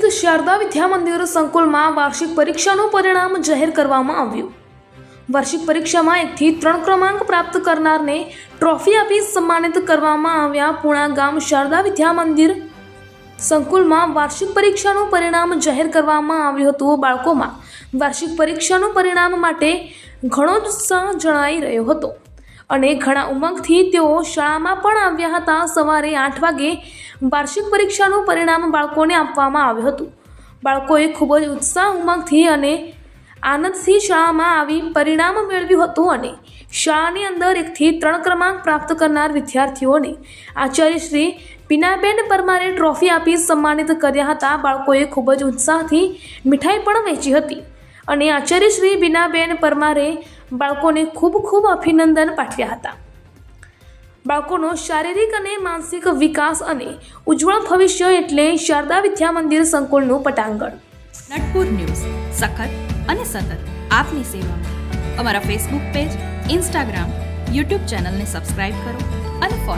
શારદા વિદ્યા મંદિર સંકુલમાં વાર્ષિક પરીક્ષાનું પરિણામ જાહેર કરવામાં આવ્યું. વાર્ષિક પરીક્ષામાં એકથી ત્રણ ક્રમાંક પ્રાપ્ત કરનારને ટ્રોફી આપી સન્માનિત કરવામાં આવ્યા પૂણા ગામ શારદા વિદ્યા મંદિર સંકુલમાં વાર્ષિક પરીક્ષાનું પરિણામ જાહેર કરવામાં આવ્યું હતું બાળકોમાં. વાર્ષિક પરીક્ષાનું પરિણામ માટે ઘણો જ ઉત્સાહ જણાઈ રહ્યો હતો. અને ઘણા ઉમંગથી તેઓ શાળામાં પણ આવ્યા હતા સવારે આઠ વાગે વાર્ષિક પરીક્ષાનું પરિણામ બાળકોને આપવામાં આવ્યું હતું. બાળકોએ ખૂબ જ ઉત્સાહ ઉમંગથી અને આનંદથી શાળામાં આવી પરિણામ મેળવ્યું હતું અને શાળાની અંદર એકથી ત્રણ ક્રમાંક પ્રાપ્ત કરનાર વિદ્યાર્થીઓને આચાર્ય શ્રી પરમારે ટ્રોફી આપી સન્માનિત કર્યા હતા. બાળકોએ ખૂબ જ ઉત્સાહથી મીઠાઈ પણ વહેંચી હતી અને આચાર્ય શ્રી બીનાબેન પરમારે બાળકોને ખૂબ ખૂબ અભિનંદન પાઠવ્યા હતા. બાળકોનો શારીરિક અને માનસિક વિકાસ અને ઉજ્જવળ ભવિષ્ય એટલે શારદા વિદ્યા મંદિર સંકુલનું પટાંગણ. નટપુર ન્યૂઝ. સખત અને સતત આપની સેવામાં. અમારા ફેસબુક પેજ ઇન્સ્ટાગ્રામ યુટ્યુબ ચેનલને સબસ્ક્રાઇબ કરો અને